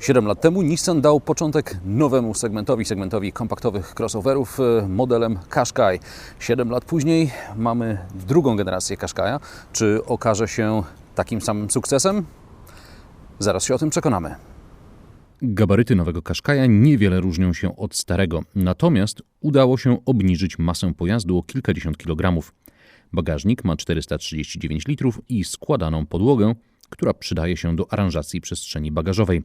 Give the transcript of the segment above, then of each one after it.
7 lat temu Nissan dał początek nowemu segmentowi, segmentowi kompaktowych crossoverów e, modelem Qashqai. 7 lat później mamy drugą generację Qashqai'a. Czy okaże się takim samym sukcesem? Zaraz się o tym przekonamy. Gabaryty nowego Qashqai'a niewiele różnią się od starego, natomiast udało się obniżyć masę pojazdu o kilkadziesiąt kilogramów. Bagażnik ma 439 litrów i składaną podłogę, która przydaje się do aranżacji przestrzeni bagażowej,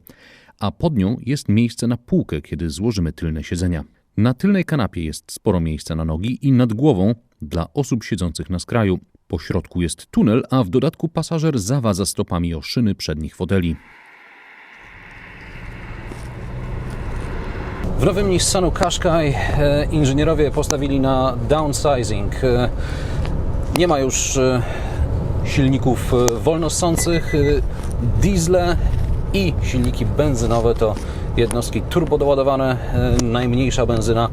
a pod nią jest miejsce na półkę, kiedy złożymy tylne siedzenia. Na tylnej kanapie jest sporo miejsca na nogi i nad głową dla osób siedzących na skraju. Po środku jest tunel, a w dodatku pasażer zawadza stopami o szyny przednich foteli. W nowym Nissanu Qashqai e, inżynierowie postawili na downsizing. E, nie ma już e, silników e, wolnossących. E, diesle i silniki benzynowe to jednostki turbodoładowane. E, Najmniejsza benzyna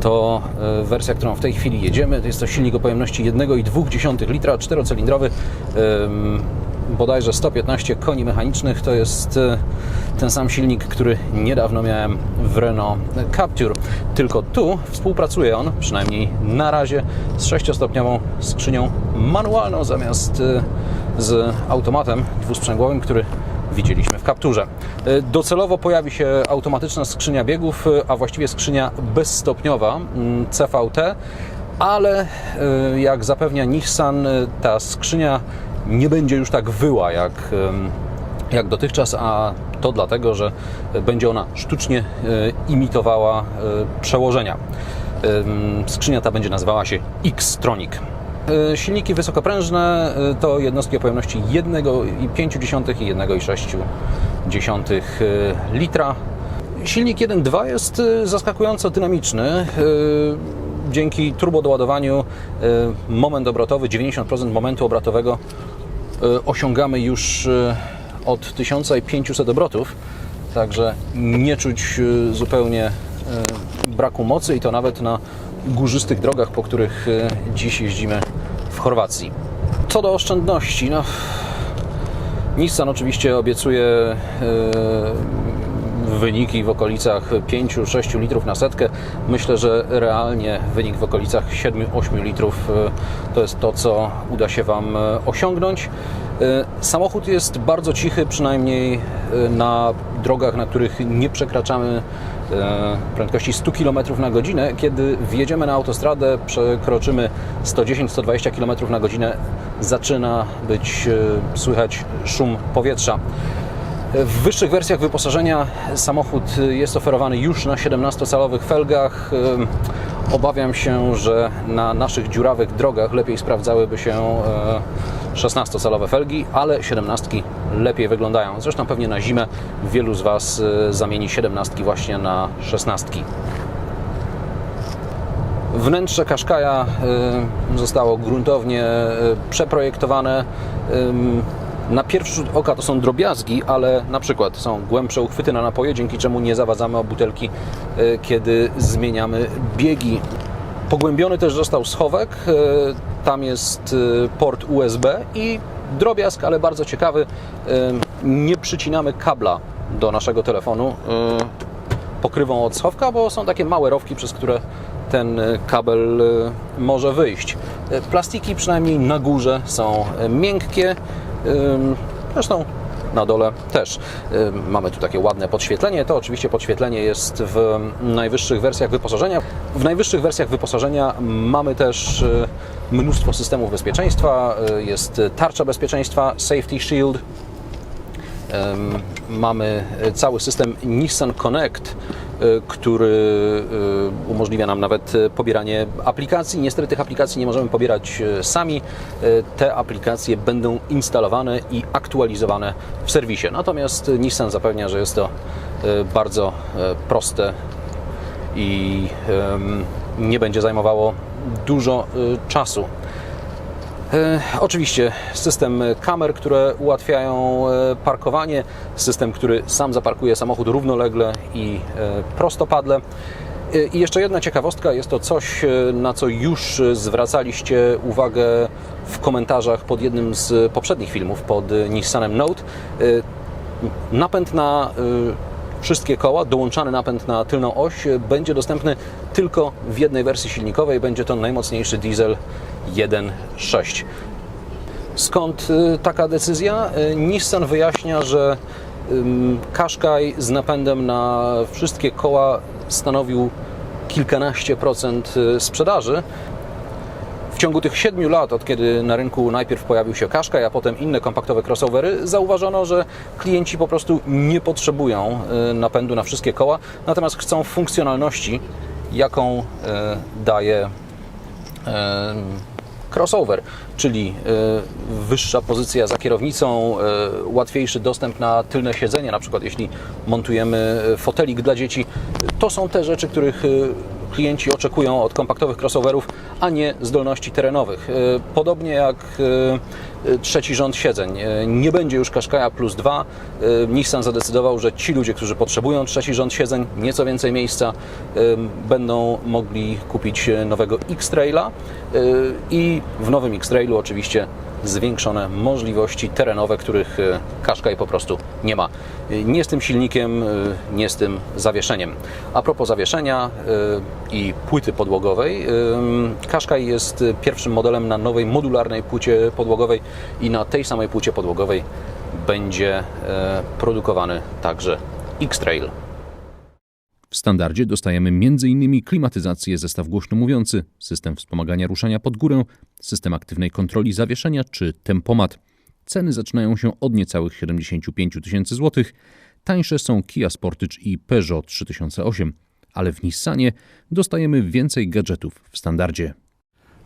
to wersja, którą w tej chwili jedziemy. Jest to silnik o pojemności 1,2 litra, czterocylindrowy. Bodajże 115 koni mechanicznych. To jest e, ten sam silnik, który niedawno miałem w Renault Captur. Tylko tu współpracuje on, przynajmniej na razie, z sześciostopniową skrzynią manualną zamiast e, z automatem dwusprzęgłowym, który widzieliśmy w Capturze. E, Docelowo pojawi się automatyczna skrzynia biegów, a właściwie skrzynia bezstopniowa CVT, ale jak zapewnia Nissan, ta skrzynia nie będzie już tak wyła jak, jak dotychczas, a to dlatego, że będzie ona sztucznie e, imitowała e, przełożenia. Skrzynia ta będzie nazywała się X-Tronic. E, Silniki wysokoprężne to jednostki o pojemności 1,5 i 1,6 e, litra. Silnik 1.2 jest zaskakująco dynamiczny. Dzięki turbodoładowaniu moment obrotowy, 90% momentu obrotowego osiągamy już e, od 1500 obrotów, także nie czuć e, zupełnie e, braku mocy i to nawet na górzystych drogach, po których e, dziś jeździmy w Chorwacji. Co do oszczędności, no Nissan oczywiście obiecuje e, wyniki w okolicach 5-6 litrów na setkę. Myślę, że realnie wynik w okolicach 7-8 litrów e, to jest to, co uda się Wam e, osiągnąć. E, Samochód jest bardzo cichy, przynajmniej na drogach, na których nie przekraczamy prędkości 100 km na godzinę. Kiedy wjedziemy na autostradę, przekroczymy 110-120 km na godzinę, zaczyna być słychać szum powietrza. W wyższych wersjach wyposażenia samochód jest oferowany już na 17-calowych felgach. Obawiam się, że na naszych dziurawych drogach lepiej sprawdzałyby się e, 16-calowe felgi, ale 17 lepiej wyglądają. Zresztą pewnie na zimę wielu z Was e, zamieni 17 właśnie na 16. Wnętrze Qashqai'a y, zostało gruntownie przeprojektowane. Na pierwszy rzut oka to są drobiazgi, ale na przykład są głębsze uchwyty na napoje, dzięki czemu nie zawadzamy o butelki, y, kiedy zmieniamy biegi. Pogłębiony też został schowek, y, tam jest y, port USB i drobiazg, ale bardzo ciekawy, nie przycinamy kabla do naszego telefonu pokrywą od schowka, bo są takie małe rowki, przez które ten kabel może wyjść. Plastiki przynajmniej na górze są miękkie, zresztą na dole też. Mamy tu takie ładne podświetlenie. To oczywiście podświetlenie jest w najwyższych wersjach wyposażenia. W najwyższych wersjach wyposażenia mamy też y, mnóstwo systemów bezpieczeństwa. Y, Jest tarcza bezpieczeństwa, safety shield, Mamy cały system Nissan Connect, który y, umożliwia nam nawet y, pobieranie aplikacji. Niestety tych aplikacji nie możemy pobierać y, sami. Y, Te aplikacje będą instalowane i aktualizowane w serwisie. Natomiast Nissan zapewnia, że jest to y, bardzo y, proste i nie będzie zajmowało dużo y, czasu. E, Oczywiście system kamer, które ułatwiają e, parkowanie, system, który sam zaparkuje samochód równolegle i e, prostopadle. I jeszcze jedna ciekawostka, jest to coś, na co już zwracaliście uwagę w komentarzach pod jednym z poprzednich filmów, pod Nissanem Note. Napęd na wszystkie koła, dołączany napęd na tylną oś będzie dostępny tylko w jednej wersji silnikowej. Będzie to najmocniejszy diesel 1.6. Skąd y, taka decyzja? Y, Nissan wyjaśnia, że Qashqai z napędem na wszystkie koła stanowił kilkanaście procent y, sprzedaży. W ciągu tych siedmiu lat, od kiedy na rynku najpierw pojawił się Qashqai, a potem inne kompaktowe crossovery, zauważono, że klienci po prostu nie potrzebują y, napędu na wszystkie koła, natomiast chcą funkcjonalności, jaką y, daje e, crossover, czyli wyższa pozycja za kierownicą, łatwiejszy dostęp na tylne siedzenie, na przykład jeśli montujemy fotelik dla dzieci. To są te rzeczy, których klienci oczekują od kompaktowych crossoverów, a nie zdolności terenowych. E, Podobnie jak e, e, trzeci rząd siedzeń. Nie będzie już Qashqai'a plus 2. E, Nissan zadecydował, że ci ludzie, którzy potrzebują trzeci rząd siedzeń, nieco więcej miejsca, będą mogli kupić nowego X-Traila i w nowym X-Trailu oczywiście zwiększone możliwości terenowe, których e, Qashqai po prostu nie ma. E, Nie z tym silnikiem, e, nie z tym zawieszeniem. A propos zawieszenia e, i płyty podłogowej, e, Qashqai jest e, pierwszym modelem na nowej modularnej płycie podłogowej i na tej samej płycie podłogowej będzie e, produkowany także X-Trail. W standardzie dostajemy m.in. klimatyzację, zestaw głośno mówiący, system wspomagania ruszania pod górę, system aktywnej kontroli zawieszenia czy tempomat. Ceny zaczynają się od niecałych 75 tysięcy złotych. Tańsze są Kia Sportage i Peugeot 3008, ale w Nissanie dostajemy więcej gadżetów w standardzie.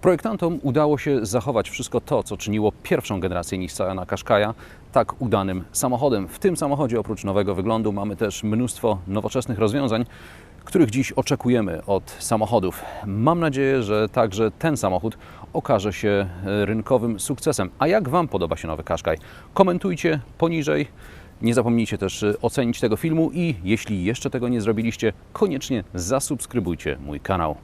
Projektantom udało się zachować wszystko to, co czyniło pierwszą generację Nissana Qashqai'a tak udanym samochodem. W tym samochodzie oprócz nowego wyglądu mamy też mnóstwo nowoczesnych rozwiązań, których dziś oczekujemy od samochodów. Mam nadzieję, że także ten samochód okaże się e, rynkowym sukcesem. A jak Wam podoba się nowy Qashqai? Komentujcie poniżej. Nie zapomnijcie też e, ocenić tego filmu i jeśli jeszcze tego nie zrobiliście, koniecznie zasubskrybujcie mój kanał.